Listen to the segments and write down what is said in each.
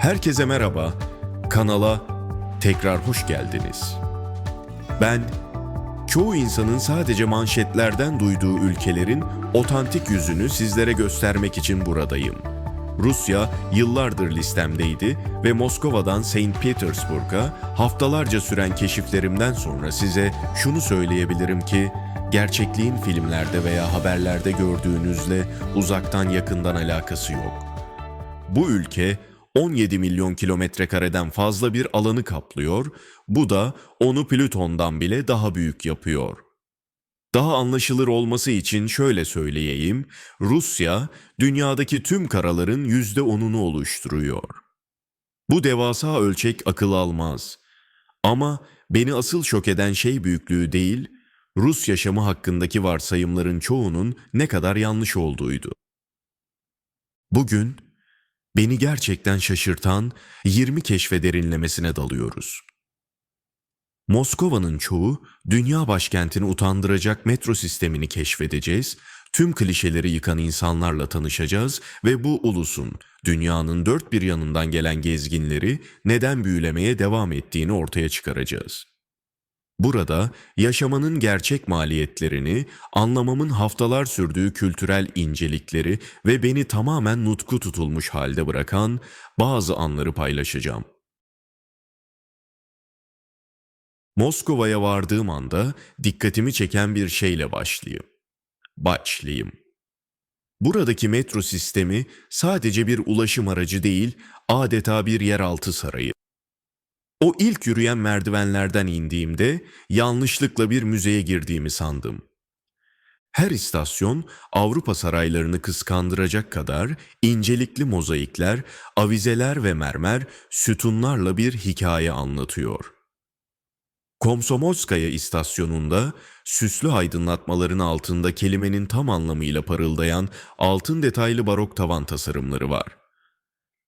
Herkese merhaba. Kanala tekrar hoş geldiniz. Ben çoğu insanın sadece manşetlerden duyduğu ülkelerin otantik yüzünü sizlere göstermek için buradayım. Rusya yıllardır listemdeydi ve Moskova'dan St. Petersburg'a haftalarca süren keşiflerimden sonra size şunu söyleyebilirim ki gerçekliğin filmlerde veya haberlerde gördüğünüzle uzaktan yakından alakası yok. Bu ülke 17 milyon kilometre kareden fazla bir alanı kaplıyor, bu da onu Plüton'dan bile daha büyük yapıyor. Daha anlaşılır olması için şöyle söyleyeyim, Rusya dünyadaki tüm karaların yüzde onunu oluşturuyor. Bu devasa ölçek akıl almaz. Ama beni asıl şok eden şey büyüklüğü değil, Rus yaşamı hakkındaki varsayımların çoğunun ne kadar yanlış olduğuydu. Bugün beni gerçekten şaşırtan 20 keşfe derinlemesine dalıyoruz. Moskova'nın çoğu dünya başkentini utandıracak metro sistemini keşfedeceğiz, tüm klişeleri yıkan insanlarla tanışacağız ve bu ulusun dünyanın dört bir yanından gelen gezginleri neden büyülemeye devam ettiğini ortaya çıkaracağız. Burada yaşamanın gerçek maliyetlerini, anlamamın haftalar sürdüğü kültürel incelikleri ve beni tamamen nutku tutulmuş halde bırakan bazı anları paylaşacağım. Moskova'ya vardığım anda dikkatimi çeken bir şeyle başlayayım. Başlayayım. Buradaki metro sistemi sadece bir ulaşım aracı değil, adeta bir yeraltı sarayı. O ilk yürüyen merdivenlerden indiğimde yanlışlıkla bir müzeye girdiğimi sandım. Her istasyon Avrupa saraylarını kıskandıracak kadar incelikli mozaikler, avizeler ve mermer sütunlarla bir hikaye anlatıyor. Komsomolskaya istasyonunda süslü aydınlatmaların altında kelimenin tam anlamıyla parıldayan altın detaylı barok tavan tasarımları var.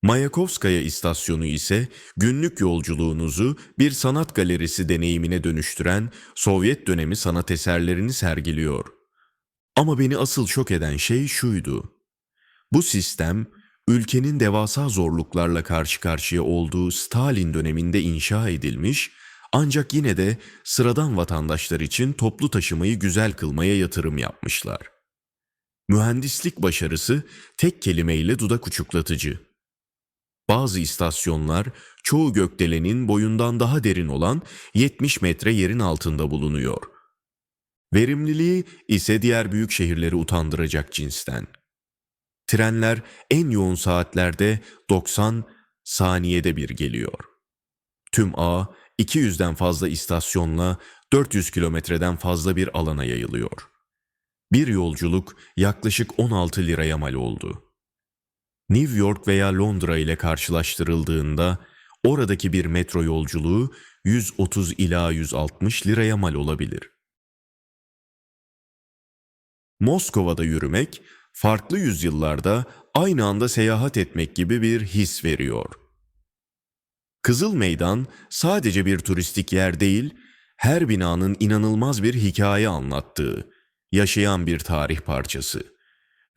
Mayakovskaya istasyonu ise günlük yolculuğunuzu bir sanat galerisi deneyimine dönüştüren Sovyet dönemi sanat eserlerini sergiliyor. Ama beni asıl şok eden şey şuydu. Bu sistem ülkenin devasa zorluklarla karşı karşıya olduğu Stalin döneminde inşa edilmiş ancak yine de sıradan vatandaşlar için toplu taşımayı güzel kılmaya yatırım yapmışlar. Mühendislik başarısı tek kelimeyle dudak uçuklatıcı. Bazı istasyonlar çoğu gökdelenin boyundan daha derin olan 70 metre yerin altında bulunuyor. Verimliliği ise diğer büyük şehirleri utandıracak cinsten. Trenler en yoğun saatlerde 90 saniyede bir geliyor. Tüm ağ 200'den fazla istasyonla 400 kilometreden fazla bir alana yayılıyor. Bir yolculuk yaklaşık 16 liraya mal oldu. New York veya Londra ile karşılaştırıldığında oradaki bir metro yolculuğu 130 ila 160 liraya mal olabilir. Moskova'da yürümek, farklı yüzyıllarda aynı anda seyahat etmek gibi bir his veriyor. Kızıl Meydan sadece bir turistik yer değil, her binanın inanılmaz bir hikaye anlattığı, yaşayan bir tarih parçası.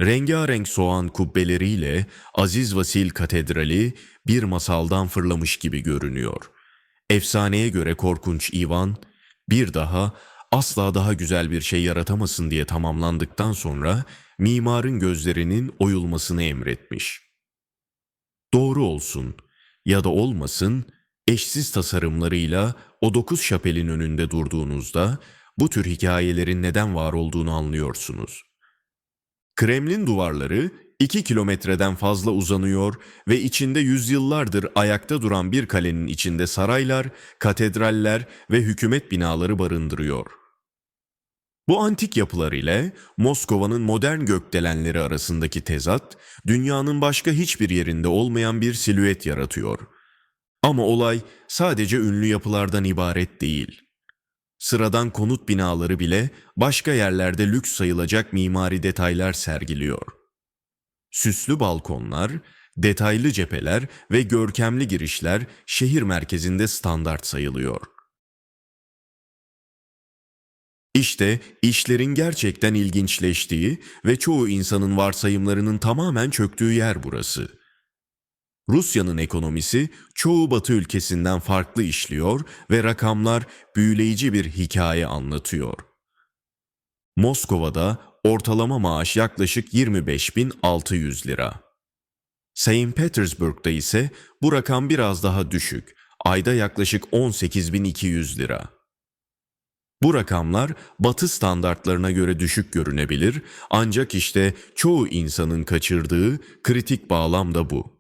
Rengarenk soğan kubbeleriyle Aziz Vasil Katedrali bir masaldan fırlamış gibi görünüyor. Efsaneye göre korkunç Ivan bir daha asla daha güzel bir şey yaratamasın diye tamamlandıktan sonra mimarın gözlerinin oyulmasını emretmiş. Doğru olsun ya da olmasın eşsiz tasarımlarıyla o dokuz şapelin önünde durduğunuzda bu tür hikayelerin neden var olduğunu anlıyorsunuz. Kremlin duvarları 2 kilometreden fazla uzanıyor ve içinde yüzyıllardır ayakta duran bir kalenin içinde saraylar, katedraller ve hükümet binaları barındırıyor. Bu antik yapılar ile Moskova'nın modern gökdelenleri arasındaki tezat, dünyanın başka hiçbir yerinde olmayan bir silüet yaratıyor. Ama olay sadece ünlü yapılardan ibaret değil. Sıradan konut binaları bile başka yerlerde lüks sayılacak mimari detaylar sergiliyor. Süslü balkonlar, detaylı cepheler ve görkemli girişler şehir merkezinde standart sayılıyor. İşte işlerin gerçekten ilginçleştiği ve çoğu insanın varsayımlarının tamamen çöktüğü yer burası. Rusya'nın ekonomisi çoğu batı ülkesinden farklı işliyor ve rakamlar büyüleyici bir hikaye anlatıyor. Moskova'da ortalama maaş yaklaşık 25.600 lira. St. Petersburg'da ise bu rakam biraz daha düşük. Ayda yaklaşık 18.200 lira. Bu rakamlar batı standartlarına göre düşük görünebilir ancak işte çoğu insanın kaçırdığı kritik bağlam da bu.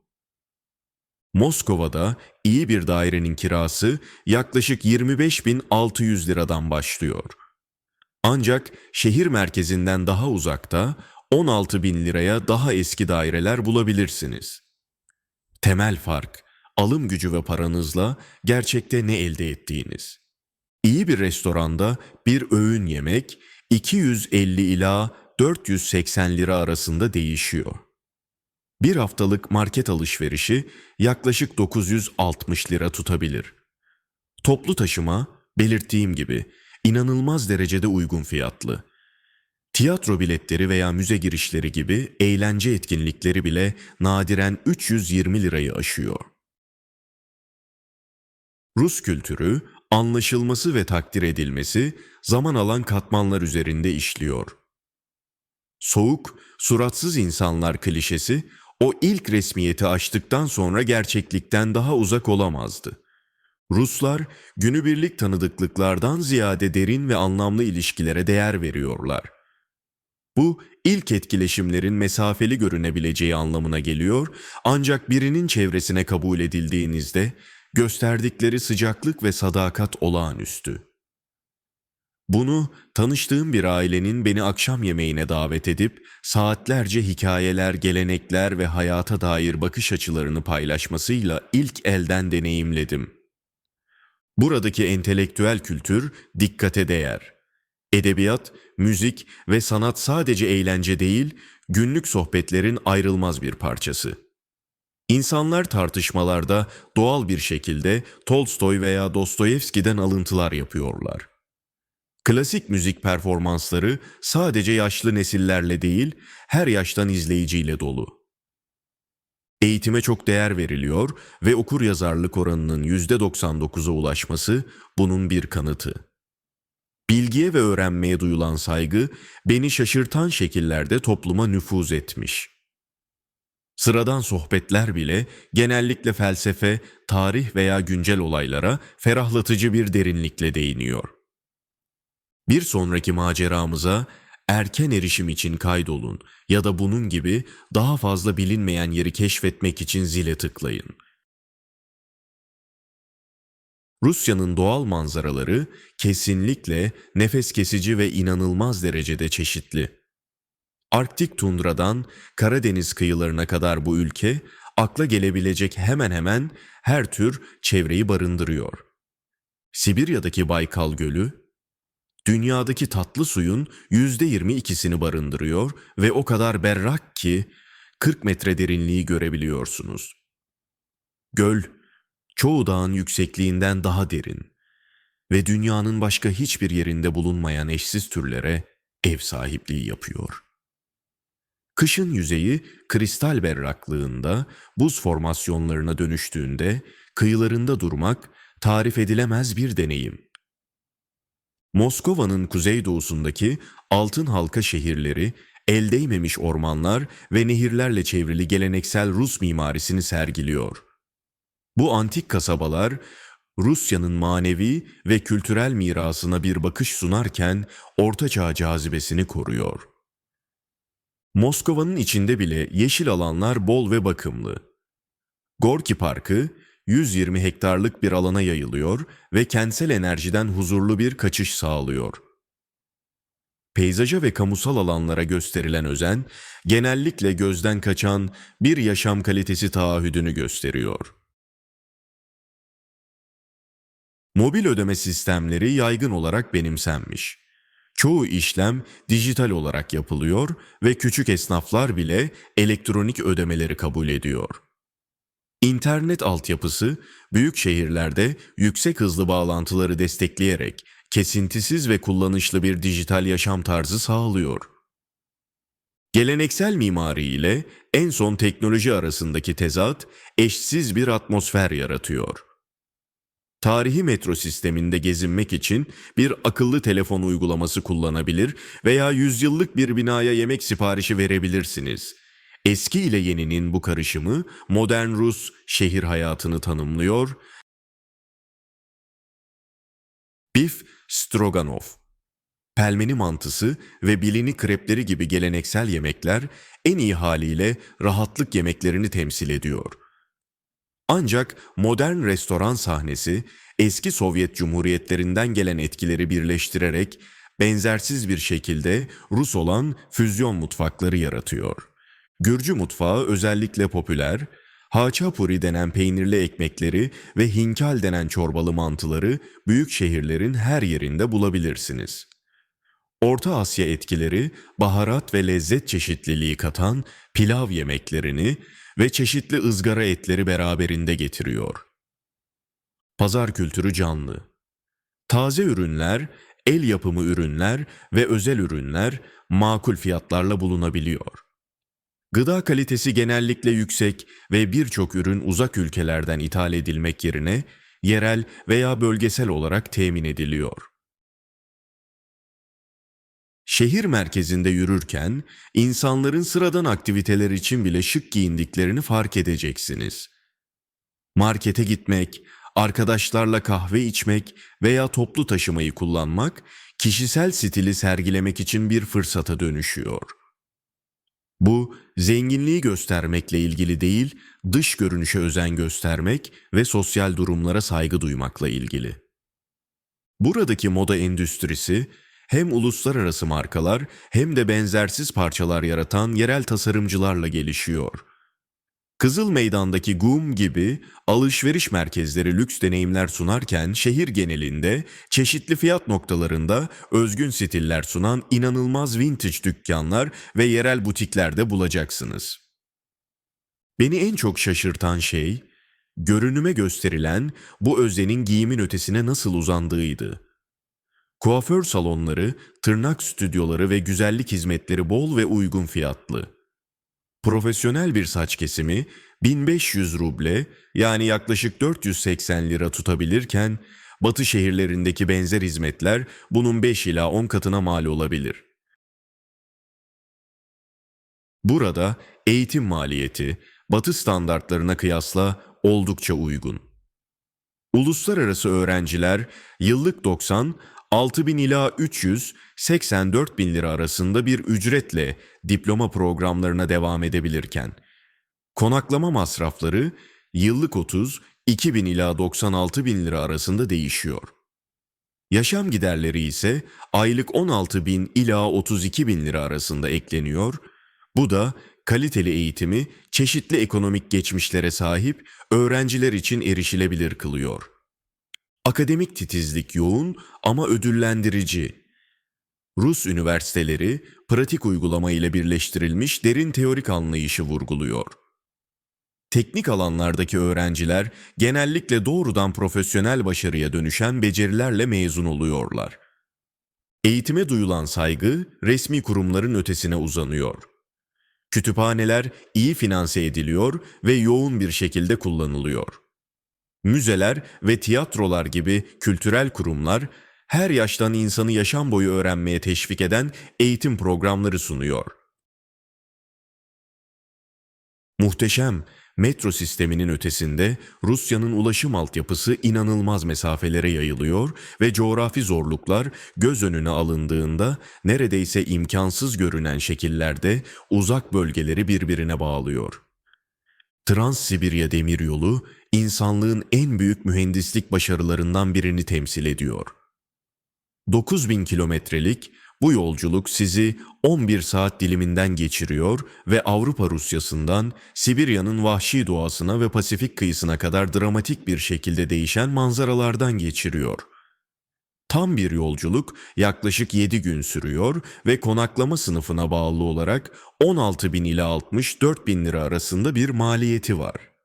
Moskova'da iyi bir dairenin kirası yaklaşık 25.600 liradan başlıyor. Ancak şehir merkezinden daha uzakta 16 bin liraya daha eski daireler bulabilirsiniz. Temel fark, alım gücü ve paranızla gerçekte ne elde ettiğiniz. İyi bir restoranda bir öğün yemek 250 ila 480 lira arasında değişiyor. Bir haftalık market alışverişi yaklaşık 960 lira tutabilir. Toplu taşıma, belirttiğim gibi, inanılmaz derecede uygun fiyatlı. Tiyatro biletleri veya müze girişleri gibi eğlence etkinlikleri bile nadiren 320 lirayı aşıyor. Rus kültürü, anlaşılması ve takdir edilmesi zaman alan katmanlar üzerinde işliyor. Soğuk, suratsız insanlar klişesi o ilk resmiyeti aştıktan sonra gerçeklikten daha uzak olamazdı. Ruslar günübirlik tanıdıklıklardan ziyade derin ve anlamlı ilişkilere değer veriyorlar. Bu ilk etkileşimlerin mesafeli görünebileceği anlamına geliyor ancak birinin çevresine kabul edildiğinizde gösterdikleri sıcaklık ve sadakat olağanüstü. Bunu tanıştığım bir ailenin beni akşam yemeğine davet edip saatlerce hikayeler, gelenekler ve hayata dair bakış açılarını paylaşmasıyla ilk elden deneyimledim. Buradaki entelektüel kültür dikkate değer. Edebiyat, müzik ve sanat sadece eğlence değil, günlük sohbetlerin ayrılmaz bir parçası. İnsanlar tartışmalarda doğal bir şekilde Tolstoy veya Dostoyevski'den alıntılar yapıyorlar. Klasik müzik performansları sadece yaşlı nesillerle değil, her yaştan izleyiciyle dolu. Eğitime çok değer veriliyor ve okur yazarlık oranının %99'a ulaşması bunun bir kanıtı. Bilgiye ve öğrenmeye duyulan saygı beni şaşırtan şekillerde topluma nüfuz etmiş. Sıradan sohbetler bile genellikle felsefe, tarih veya güncel olaylara ferahlatıcı bir derinlikle değiniyor. Bir sonraki maceramıza erken erişim için kaydolun ya da bunun gibi daha fazla bilinmeyen yeri keşfetmek için zile tıklayın. Rusya'nın doğal manzaraları kesinlikle nefes kesici ve inanılmaz derecede çeşitli. Arktik tundradan Karadeniz kıyılarına kadar bu ülke akla gelebilecek hemen hemen her tür çevreyi barındırıyor. Sibirya'daki Baykal Gölü, dünyadaki tatlı suyun yüzde yirmi ikisini barındırıyor ve o kadar berrak ki 40 metre derinliği görebiliyorsunuz. Göl, çoğu dağın yüksekliğinden daha derin ve dünyanın başka hiçbir yerinde bulunmayan eşsiz türlere ev sahipliği yapıyor. Kışın yüzeyi kristal berraklığında buz formasyonlarına dönüştüğünde kıyılarında durmak tarif edilemez bir deneyim. Moskova'nın kuzeydoğusundaki altın halka şehirleri, el değmemiş ormanlar ve nehirlerle çevrili geleneksel Rus mimarisini sergiliyor. Bu antik kasabalar Rusya'nın manevi ve kültürel mirasına bir bakış sunarken ortaçağ cazibesini koruyor. Moskova'nın içinde bile yeşil alanlar bol ve bakımlı. Gorki Parkı 120 hektarlık bir alana yayılıyor ve kentsel enerjiden huzurlu bir kaçış sağlıyor. Peyzaja ve kamusal alanlara gösterilen özen, genellikle gözden kaçan bir yaşam kalitesi taahhüdünü gösteriyor. Mobil ödeme sistemleri yaygın olarak benimsenmiş. Çoğu işlem dijital olarak yapılıyor ve küçük esnaflar bile elektronik ödemeleri kabul ediyor. İnternet altyapısı büyük şehirlerde yüksek hızlı bağlantıları destekleyerek kesintisiz ve kullanışlı bir dijital yaşam tarzı sağlıyor. Geleneksel mimari ile en son teknoloji arasındaki tezat eşsiz bir atmosfer yaratıyor. Tarihi metro sisteminde gezinmek için bir akıllı telefon uygulaması kullanabilir veya yüzyıllık bir binaya yemek siparişi verebilirsiniz. Eski ile yeninin bu karışımı modern Rus şehir hayatını tanımlıyor. Bif Stroganov Pelmeni mantısı ve bilini krepleri gibi geleneksel yemekler en iyi haliyle rahatlık yemeklerini temsil ediyor. Ancak modern restoran sahnesi eski Sovyet cumhuriyetlerinden gelen etkileri birleştirerek benzersiz bir şekilde Rus olan füzyon mutfakları yaratıyor. Gürcü mutfağı özellikle popüler, haçapuri denen peynirli ekmekleri ve hinkal denen çorbalı mantıları büyük şehirlerin her yerinde bulabilirsiniz. Orta Asya etkileri baharat ve lezzet çeşitliliği katan pilav yemeklerini ve çeşitli ızgara etleri beraberinde getiriyor. Pazar kültürü canlı. Taze ürünler, el yapımı ürünler ve özel ürünler makul fiyatlarla bulunabiliyor. Gıda kalitesi genellikle yüksek ve birçok ürün uzak ülkelerden ithal edilmek yerine yerel veya bölgesel olarak temin ediliyor. Şehir merkezinde yürürken insanların sıradan aktiviteler için bile şık giyindiklerini fark edeceksiniz. Markete gitmek, arkadaşlarla kahve içmek veya toplu taşımayı kullanmak kişisel stili sergilemek için bir fırsata dönüşüyor. Bu zenginliği göstermekle ilgili değil, dış görünüşe özen göstermek ve sosyal durumlara saygı duymakla ilgili. Buradaki moda endüstrisi hem uluslararası markalar hem de benzersiz parçalar yaratan yerel tasarımcılarla gelişiyor. Kızıl Meydan'daki GUM gibi alışveriş merkezleri lüks deneyimler sunarken şehir genelinde çeşitli fiyat noktalarında özgün stiller sunan inanılmaz vintage dükkanlar ve yerel butiklerde bulacaksınız. Beni en çok şaşırtan şey, görünüme gösterilen bu özenin giyimin ötesine nasıl uzandığıydı. Kuaför salonları, tırnak stüdyoları ve güzellik hizmetleri bol ve uygun fiyatlı. Profesyonel bir saç kesimi 1500 ruble yani yaklaşık 480 lira tutabilirken batı şehirlerindeki benzer hizmetler bunun 5 ila 10 katına mal olabilir. Burada eğitim maliyeti batı standartlarına kıyasla oldukça uygun. Uluslararası öğrenciler yıllık 90 6 bin ila 384 bin lira arasında bir ücretle diploma programlarına devam edebilirken, konaklama masrafları yıllık 30, 2 bin ila 96 bin lira arasında değişiyor. Yaşam giderleri ise aylık 16 bin ila 32 bin lira arasında ekleniyor. Bu da kaliteli eğitimi çeşitli ekonomik geçmişlere sahip öğrenciler için erişilebilir kılıyor.'' Akademik titizlik yoğun ama ödüllendirici. Rus üniversiteleri pratik uygulama ile birleştirilmiş derin teorik anlayışı vurguluyor. Teknik alanlardaki öğrenciler genellikle doğrudan profesyonel başarıya dönüşen becerilerle mezun oluyorlar. Eğitime duyulan saygı resmi kurumların ötesine uzanıyor. Kütüphaneler iyi finanse ediliyor ve yoğun bir şekilde kullanılıyor. Müzeler ve tiyatrolar gibi kültürel kurumlar her yaştan insanı yaşam boyu öğrenmeye teşvik eden eğitim programları sunuyor. Muhteşem metro sisteminin ötesinde Rusya'nın ulaşım altyapısı inanılmaz mesafelere yayılıyor ve coğrafi zorluklar göz önüne alındığında neredeyse imkansız görünen şekillerde uzak bölgeleri birbirine bağlıyor. Trans-Sibirya Demiryolu insanlığın en büyük mühendislik başarılarından birini temsil ediyor. 9000 kilometrelik bu yolculuk sizi 11 saat diliminden geçiriyor ve Avrupa Rusyası'ndan Sibirya'nın vahşi doğasına ve Pasifik kıyısına kadar dramatik bir şekilde değişen manzaralardan geçiriyor. Tam bir yolculuk yaklaşık 7 gün sürüyor ve konaklama sınıfına bağlı olarak 16 bin ila 64 bin lira arasında bir maliyeti var.''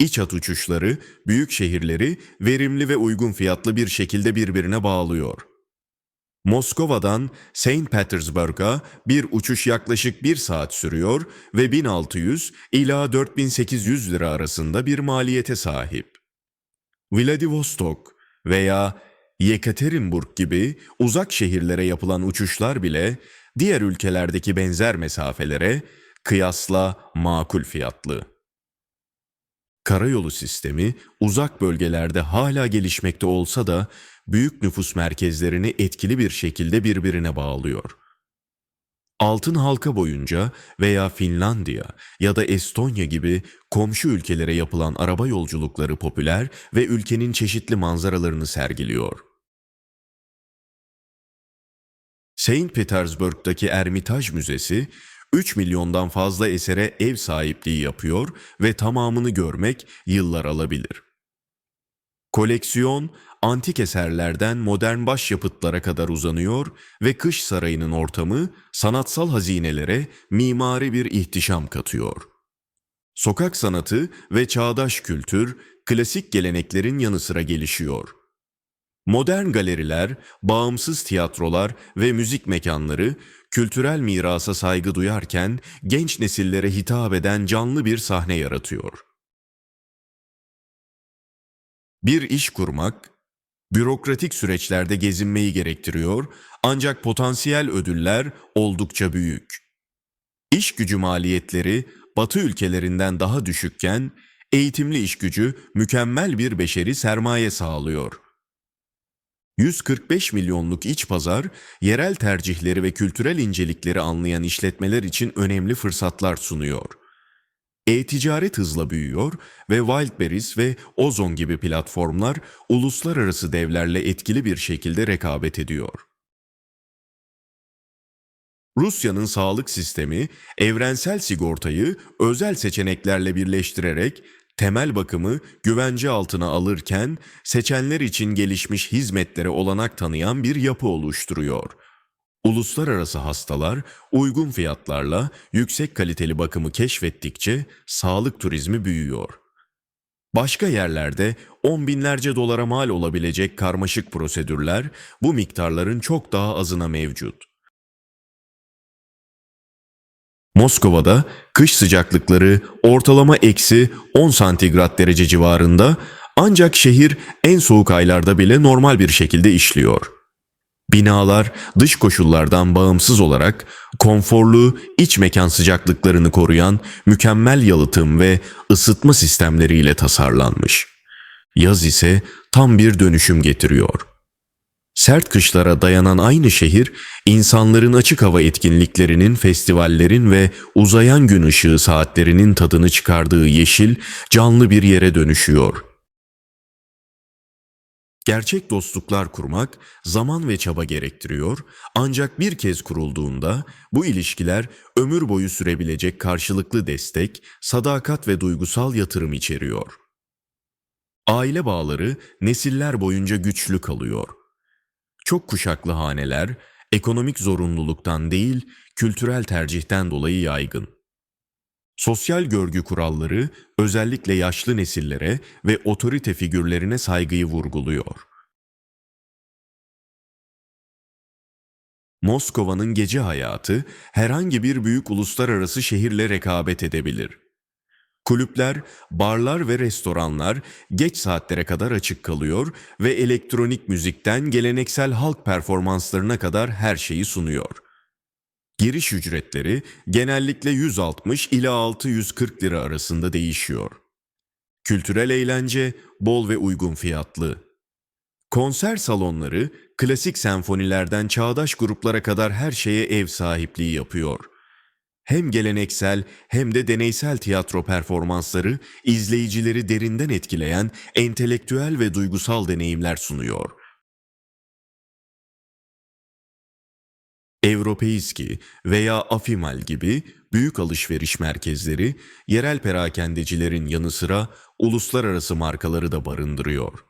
İç hat uçuşları büyük şehirleri verimli ve uygun fiyatlı bir şekilde birbirine bağlıyor. Moskova'dan St. Petersburg'a bir uçuş yaklaşık bir saat sürüyor ve 1600 ila 4800 lira arasında bir maliyete sahip. Vladivostok veya Yekaterinburg gibi uzak şehirlere yapılan uçuşlar bile diğer ülkelerdeki benzer mesafelere kıyasla makul fiyatlı. Karayolu sistemi uzak bölgelerde hala gelişmekte olsa da büyük nüfus merkezlerini etkili bir şekilde birbirine bağlıyor. Altın halka boyunca veya Finlandiya ya da Estonya gibi komşu ülkelere yapılan araba yolculukları popüler ve ülkenin çeşitli manzaralarını sergiliyor. Saint Petersburg'daki Ermitaj Müzesi 3 milyondan fazla esere ev sahipliği yapıyor ve tamamını görmek yıllar alabilir. Koleksiyon antik eserlerden modern başyapıtlara kadar uzanıyor ve kış sarayının ortamı sanatsal hazinelere mimari bir ihtişam katıyor. Sokak sanatı ve çağdaş kültür klasik geleneklerin yanı sıra gelişiyor. Modern galeriler, bağımsız tiyatrolar ve müzik mekanları kültürel mirasa saygı duyarken genç nesillere hitap eden canlı bir sahne yaratıyor. Bir iş kurmak, bürokratik süreçlerde gezinmeyi gerektiriyor ancak potansiyel ödüller oldukça büyük. İş gücü maliyetleri Batı ülkelerinden daha düşükken eğitimli iş gücü mükemmel bir beşeri sermaye sağlıyor. 145 milyonluk iç pazar, yerel tercihleri ve kültürel incelikleri anlayan işletmeler için önemli fırsatlar sunuyor. E-ticaret hızla büyüyor ve Wildberries ve Ozon gibi platformlar uluslararası devlerle etkili bir şekilde rekabet ediyor. Rusya'nın sağlık sistemi evrensel sigortayı özel seçeneklerle birleştirerek temel bakımı güvence altına alırken seçenler için gelişmiş hizmetlere olanak tanıyan bir yapı oluşturuyor. Uluslararası hastalar uygun fiyatlarla yüksek kaliteli bakımı keşfettikçe sağlık turizmi büyüyor. Başka yerlerde on binlerce dolara mal olabilecek karmaşık prosedürler bu miktarların çok daha azına mevcut. Moskova'da kış sıcaklıkları ortalama eksi 10 santigrat derece civarında ancak şehir en soğuk aylarda bile normal bir şekilde işliyor. Binalar dış koşullardan bağımsız olarak konforlu iç mekan sıcaklıklarını koruyan mükemmel yalıtım ve ısıtma sistemleriyle tasarlanmış. Yaz ise tam bir dönüşüm getiriyor. Sert kışlara dayanan aynı şehir, insanların açık hava etkinliklerinin, festivallerin ve uzayan gün ışığı saatlerinin tadını çıkardığı yeşil, canlı bir yere dönüşüyor. Gerçek dostluklar kurmak zaman ve çaba gerektiriyor ancak bir kez kurulduğunda bu ilişkiler ömür boyu sürebilecek karşılıklı destek, sadakat ve duygusal yatırım içeriyor. Aile bağları nesiller boyunca güçlü kalıyor. Çok kuşaklı haneler ekonomik zorunluluktan değil, kültürel tercihten dolayı yaygın. Sosyal görgü kuralları özellikle yaşlı nesillere ve otorite figürlerine saygıyı vurguluyor. Moskova'nın gece hayatı herhangi bir büyük uluslararası şehirle rekabet edebilir. Kulüpler, barlar ve restoranlar geç saatlere kadar açık kalıyor ve elektronik müzikten geleneksel halk performanslarına kadar her şeyi sunuyor. Giriş ücretleri genellikle 160 ila 640 lira arasında değişiyor. Kültürel eğlence bol ve uygun fiyatlı. Konser salonları klasik senfonilerden çağdaş gruplara kadar her şeye ev sahipliği yapıyor hem geleneksel hem de deneysel tiyatro performansları izleyicileri derinden etkileyen entelektüel ve duygusal deneyimler sunuyor. Europeiski veya Afimal gibi büyük alışveriş merkezleri yerel perakendecilerin yanı sıra uluslararası markaları da barındırıyor.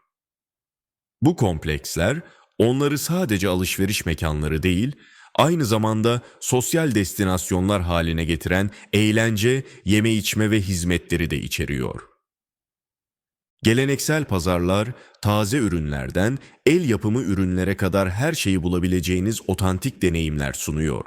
Bu kompleksler onları sadece alışveriş mekanları değil, aynı zamanda sosyal destinasyonlar haline getiren eğlence, yeme içme ve hizmetleri de içeriyor. Geleneksel pazarlar, taze ürünlerden el yapımı ürünlere kadar her şeyi bulabileceğiniz otantik deneyimler sunuyor.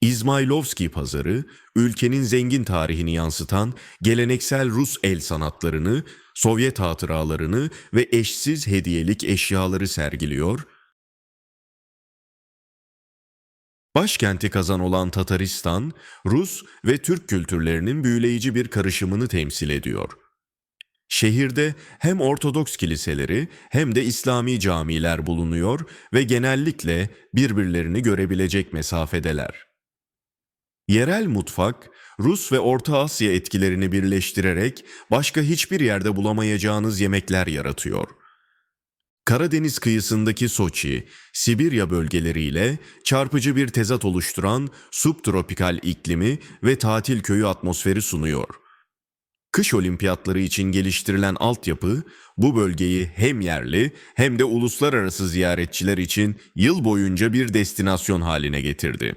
İzmailovski pazarı, ülkenin zengin tarihini yansıtan geleneksel Rus el sanatlarını, Sovyet hatıralarını ve eşsiz hediyelik eşyaları sergiliyor. Başkenti kazan olan Tataristan, Rus ve Türk kültürlerinin büyüleyici bir karışımını temsil ediyor. Şehirde hem Ortodoks kiliseleri hem de İslami camiler bulunuyor ve genellikle birbirlerini görebilecek mesafedeler. Yerel mutfak, Rus ve Orta Asya etkilerini birleştirerek başka hiçbir yerde bulamayacağınız yemekler yaratıyor. Karadeniz kıyısındaki Soçi, Sibirya bölgeleriyle çarpıcı bir tezat oluşturan subtropikal iklimi ve tatil köyü atmosferi sunuyor. Kış olimpiyatları için geliştirilen altyapı bu bölgeyi hem yerli hem de uluslararası ziyaretçiler için yıl boyunca bir destinasyon haline getirdi.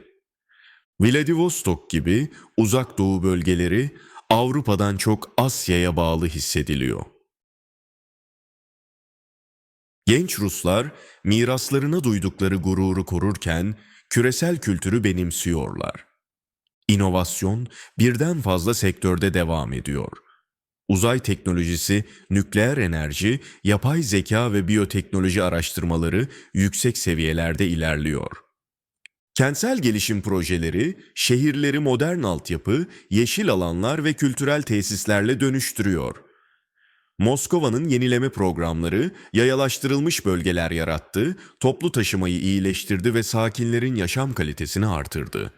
Vladivostok gibi uzak doğu bölgeleri Avrupa'dan çok Asya'ya bağlı hissediliyor. Genç Ruslar miraslarına duydukları gururu korurken küresel kültürü benimsiyorlar. İnovasyon birden fazla sektörde devam ediyor. Uzay teknolojisi, nükleer enerji, yapay zeka ve biyoteknoloji araştırmaları yüksek seviyelerde ilerliyor. Kentsel gelişim projeleri şehirleri modern altyapı, yeşil alanlar ve kültürel tesislerle dönüştürüyor. Moskova'nın yenileme programları yayalaştırılmış bölgeler yarattı, toplu taşımayı iyileştirdi ve sakinlerin yaşam kalitesini artırdı.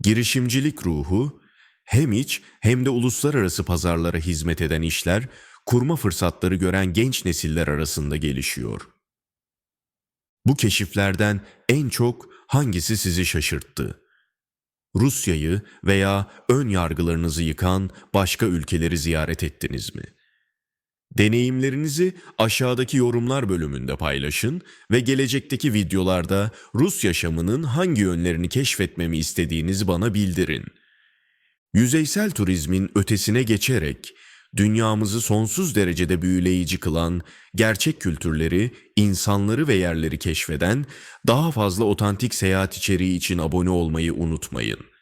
Girişimcilik ruhu hem iç hem de uluslararası pazarlara hizmet eden işler, kurma fırsatları gören genç nesiller arasında gelişiyor. Bu keşiflerden en çok hangisi sizi şaşırttı? Rusya'yı veya ön yargılarınızı yıkan başka ülkeleri ziyaret ettiniz mi? Deneyimlerinizi aşağıdaki yorumlar bölümünde paylaşın ve gelecekteki videolarda Rus yaşamının hangi yönlerini keşfetmemi istediğinizi bana bildirin. Yüzeysel turizmin ötesine geçerek dünyamızı sonsuz derecede büyüleyici kılan, gerçek kültürleri, insanları ve yerleri keşfeden daha fazla otantik seyahat içeriği için abone olmayı unutmayın.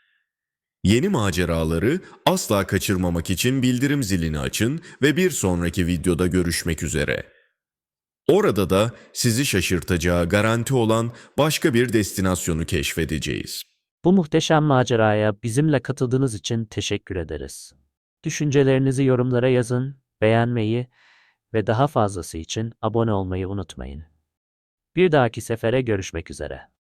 Yeni maceraları asla kaçırmamak için bildirim zilini açın ve bir sonraki videoda görüşmek üzere. Orada da sizi şaşırtacağı garanti olan başka bir destinasyonu keşfedeceğiz. Bu muhteşem maceraya bizimle katıldığınız için teşekkür ederiz. Düşüncelerinizi yorumlara yazın, beğenmeyi ve daha fazlası için abone olmayı unutmayın. Bir dahaki sefere görüşmek üzere.